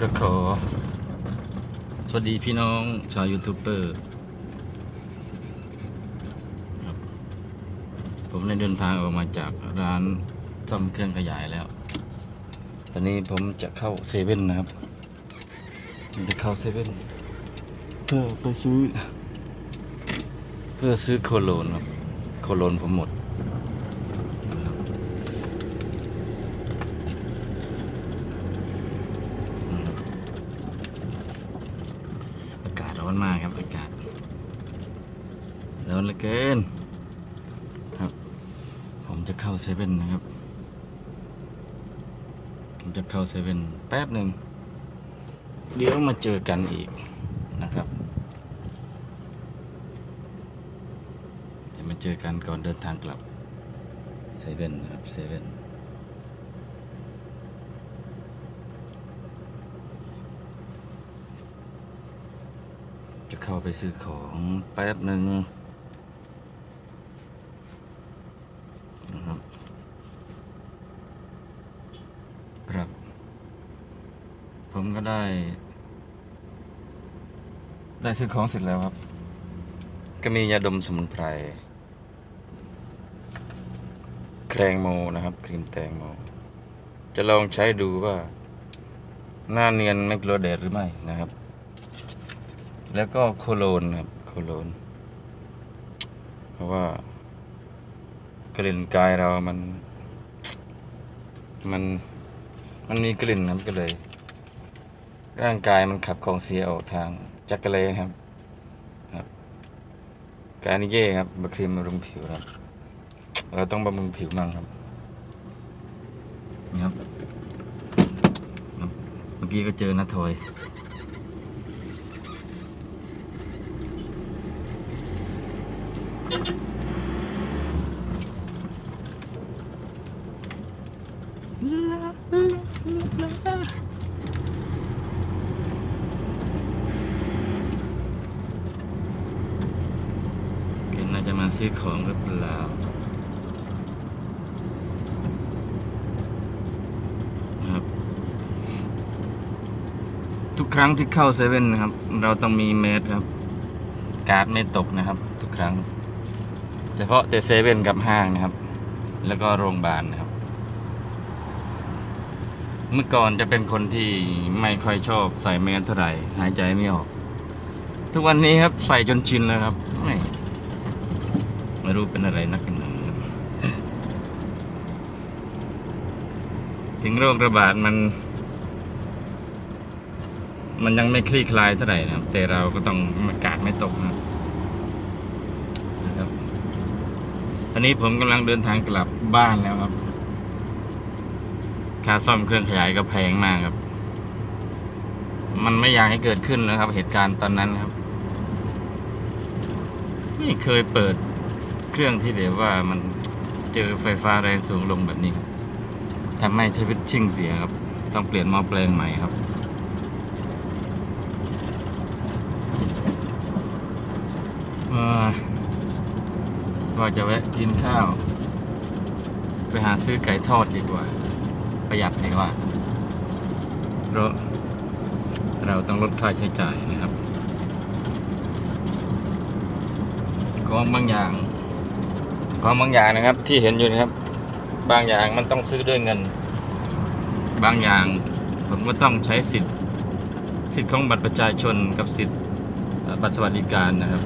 ก็ขอ สวัสดีพี่น้องชาวยูทูบเบอร์ผมได้เดินทางออกมาจากร้านซ่อมเครื่องขยายแล้ว ตอนนี้ผมจะเข้าเซเว่นนะครับผมจะเข้าเซเว่นเพื่อไปซื้อ เพื่อซื้อโคโลนครับ โคโลนผมหมดนะครับอืมอากาศ ร้อนมากครับอากาศร้อนเหลือเกินครับ ผมจะเข้าเซเว่นนะครับ ผมจะเข้าเซเว่นแป๊บหนึ่งเดี๋ยวมาเจอกันอีกนะครับจะมาเจอกันก่อนเดินทางกลับเซเว่นนะครับเซเว่น เข้าไปซื้อของแป๊บหนึ่งนะครับครับ ผมก็ได้ ได้ซื้อของเสร็จแล้วครับ ก็มียาดมสมุนไพรแครงโมนะครับ ครีมแตงโม จะลองใช้ดูว่า หน้าเนียนไม่กลัวแดดหรือไม่นะครับ แล้วก็โคโลนครับโคโลน เพราะว่ากลิ่นกายเรามัน มัน มันมีกลิ่นครับก็เลย ร่างกายมันขับของเสียออกทางจักระเลครับครับการนิเย่ครับบครีมบำรุงผิวครับ เราต้องบำรุงผิวมั่งครับนี่ครับ เมื่อกี้ก็เจอนัททอย นน่าจะมาซื้อของหรือเปล่าครับ ทุกครั้งที่เข้าเซเว่นนะครับ เราต้องมีเมดครับ การ์ดไม่ตกนะครับ ทุกครั้ง เฉพาะแต่เซเว่นกับห้างนะครับ แล้วก็โรงพยาบาลนะครับ เมื่อก่อนจะเป็นคนที่ไม่ค่อยชอบใส่แมสเท่าไหร่หายใจไม่ออก ทุกวันนี้ครับใส่จนชินแล้วครับ ไม่ไม่รู้เป็นอะไรนักกันหนาถึงโรคระบาดมัน มันยังไม่คลี่คลายเท่าไหร่นะครับ แต่เราก็ต้องกาดไม่ตกนะครับนะครับตอนนี้ผมกำลังเดินทางกลับบ้านแล้วครับ ค่าซ่อมเครื่องขยายก็แพงมากครับ มันไม่อยากให้เกิดขึ้นนะครับ เหตุการณ์ตอนนั้นครับ ไม่เคยเปิดเครื่องที่แบบว่ามันเจอไฟฟ้าแรงสูงลงแบบนี้ครับทำให้ชีวิตชิ่งเสียครับ ต้องเปลี่ยนหม้อแปลงใหม่ครับเอ่อว่าจะแวะกินข้าว ไปหาซื้อไก่ทอดดีกว่า ประหยัดดีกว่าเราเราต้องลดค่าใช้จ่ายนะครับของบางอย่างของบางอย่างนะครับ ที่เห็นอยู่นะครับ บางอย่างมันต้องซื้อด้วยเงิน บางอย่างผมก็ต้องใช้สิทธิ์ สิทธิ์ของบัตรประชาชนกับสิทธิ์บัตรสวัสดิการนะครับ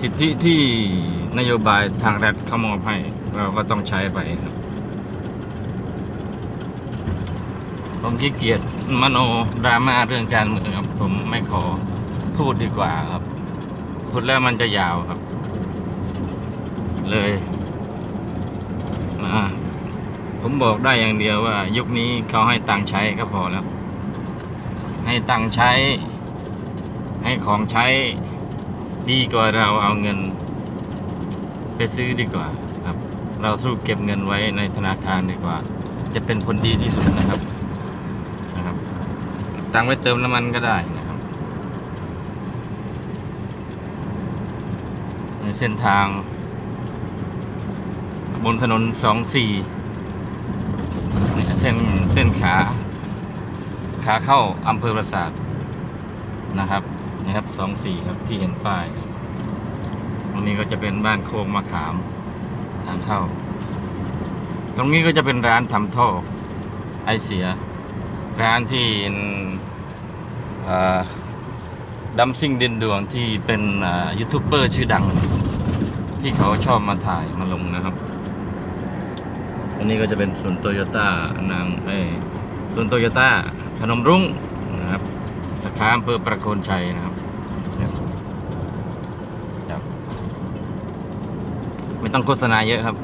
สิทธิที่นโยบายทางรัฐเขามอบให้ เราก็ต้องใช้ไปครับ ผมขี้เกียจมโนดราม่าเรื่องการเมืองครับ ผมไม่ขอพูดดีกว่าครับ พูดแล้วมันจะยาวครับ เลยอ่าผมบอกได้อย่างเดียวว่า ยุคนี้เขาให้ตังค์ใช้ก็พอแล้ว ให้ตังค์ใช้ ให้ของใช้ดีกว่าเราเอาเงิน ไปซื้อดีกว่าครับ เราสู้เก็บเงินไว้ในธนาคารดีกว่า จะเป็นผลดีที่สุดนะครับ ตังไว้เติมน้ำมันก็ได้นะครับ ในเส้นทาง บนถนนสองสี่เนี่ยเส้นเส้นขา ขาเข้าอำเภอปราสาทนะครับนี่ครับสองสี่ครับที่เห็นป้ายตรงนี้ก็จะเป็นบ้านโคกมะขามทางเข้า ตรงนี้ก็จะเป็นร้านทำท่อไอเสีย ร้านที่ดัมซิ่งดินดวงที่เป็นยูทูบเบอร์ชื่อดัง ที่เขาชอบมาถ่ายมาลงนะครับ อันนี้ก็จะเป็นส่วนโตโยต้านางเอ้ส่วนโตโยต้าพนมรุ้งนะครับสาขาอำเภอประโคนชัยนะครับไม่ต้องโฆษณาเยอะครับ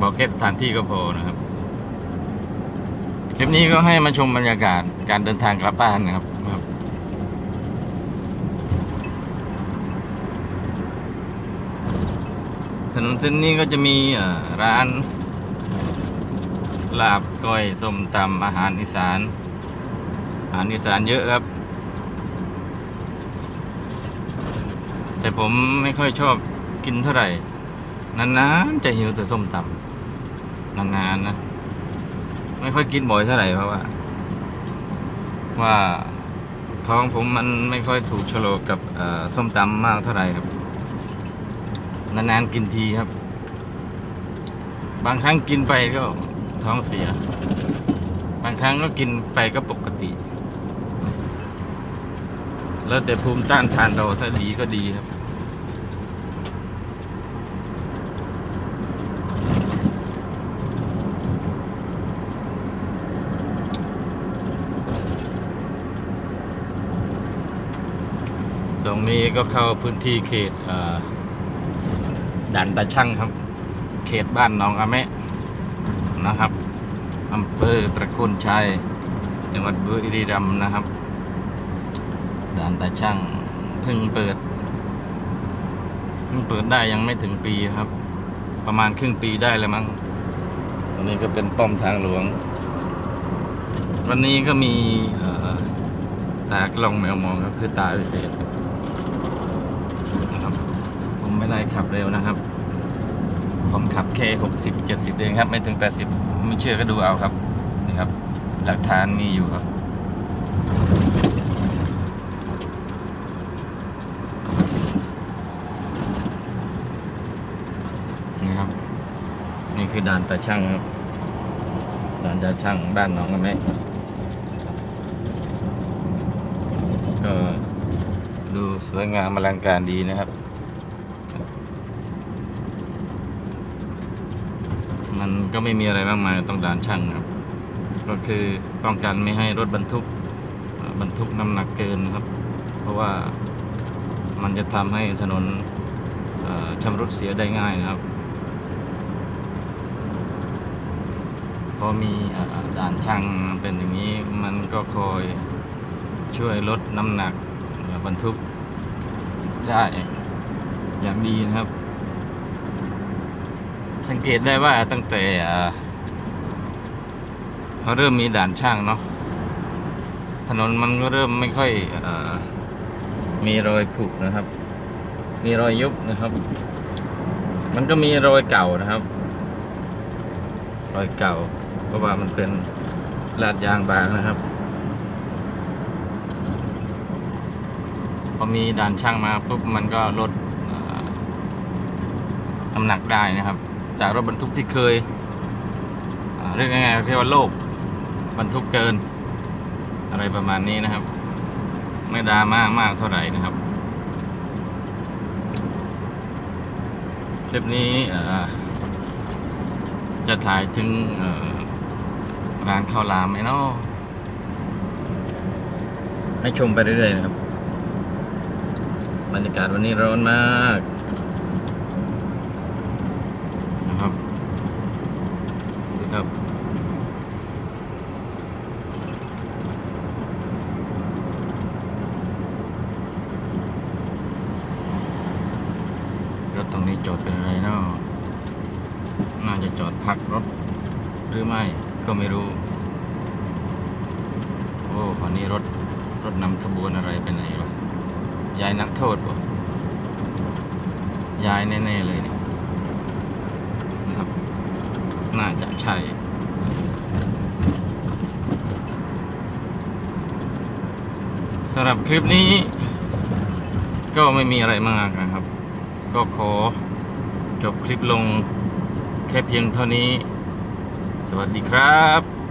บอกแค่สถานที่ก็พอนะครับ คลิปนี้ก็ให้มาชมบรรยากาศการเดินทางกลับบ้านนะครับถนนเส้นนี้ก็จะมีร้าน ลาบก้อยส้มตำอาหารอีสาน อาหารอีสานเยอะครับ แต่ผมไม่ค่อยชอบกินเท่าไหร่ นานๆจะหิวแต่ส้มตำนานๆนะ ไม่ค่อยกินบ่อยเท่าไหร่เพราะว่า ว่าท้องผมมันไม่ค่อยถูกโฉลกกับส้มตำมากเท่าไหร่ครับ นานๆกินทีครับ บางครั้งกินไปก็ท้องเสีย บางครั้งก็กินไปก็ปกติ แล้วแต่ภูมิต้านทานเราถ้าดีก็ดีครับ ตรงนี้ก็เข้าพื้นที่เขตด่านตาช่างครับ เขตบ้านหนองอาแมะนะครับอำเภอประโคุณชัย จังหวัดบุรีรัมย์นะครับ ด่านตาช่างเพิ่งเปิดเพิ่งเปิดได้ยังไม่ถึงปีครับ ประมาณครึ่งปีได้แล้วมั้งตรงนี้ก็เป็นป้อมทางหลวง วันนี้ก็มีตากล้องแมวมองครับคือตาวิเศษนะครับผม ไม่ได้ขับเร็วนะครับ ผมขับแค่หกสิบเจ็ดสิบเองครับ ไม่ถึงแปดสิบไม่เชื่อก็ดูเอาครับนี่ครับ หลักฐานมีอยู่ครับนี่ครับ นี่คือด่านตาช่างครับด่านตาช่างบ้านหนองกระแมก็ดูสวยงามอลังการดีนะครับ มันก็ไม่มีอะไรมากมายต้องด่านช่างครับ ก็คือป้องกันไม่ให้รถบรรทุกบรรทุกน้ำหนักเกินครับ เพราะว่ามันจะทำให้ถนนชำรุดเสียได้ง่ายนะครับพอมีอด่านช่างเป็นอย่างนี้มันก็คอยช่วยลดน้ำหนักบรรทุกได้อย่างดีนะครับ สังเกตได้ว่าตั้งแต่เขาเริ่มมีด่านช่างเนาะถนนมันก็เริ่มไม่ค่อยอมีรอยผุนะครับ มีรอยยุบนะครับ มันก็มีรอยเก่านะครับ รอยเก่า เพราะว่ามันเป็นลาดยางบางนะครับพอมีด่านช่างมาปุ๊บมันก็ลดน้ำหนักได้นะครับ จากรถบรรทุกที่เคยเรียกง่ายๆเรียกว่าโลกบรรทุกเกิน อะไรประมาณนี้นะครับ ไม่ดราม่ามากเท่าไหร่นะครับคลิปนี้จะถ่ายถึงร้านข้าวรามไหมเนาะให้ชมไปเรื่อยๆนะครับ บรรยากาศวันนี้ร้อนมากนะครับดู ครับรถตรงนี้จอดเป็นอะไรเนาะน่าจะจอดพักรถ หรือไม่ก็ไม่รู้ โอ้วันนี้รถรถนำขบวนอะไรไปไหนวะยายนักโทษปะยายแน่ ๆ เลยเนี่ย น่าจะใช่สำหรับคลิปนี้ ก็ไม่มีอะไรมากนะครับ ก็ขอจบคลิปลงแค่เพียงเท่านี้ สวัสดีครับ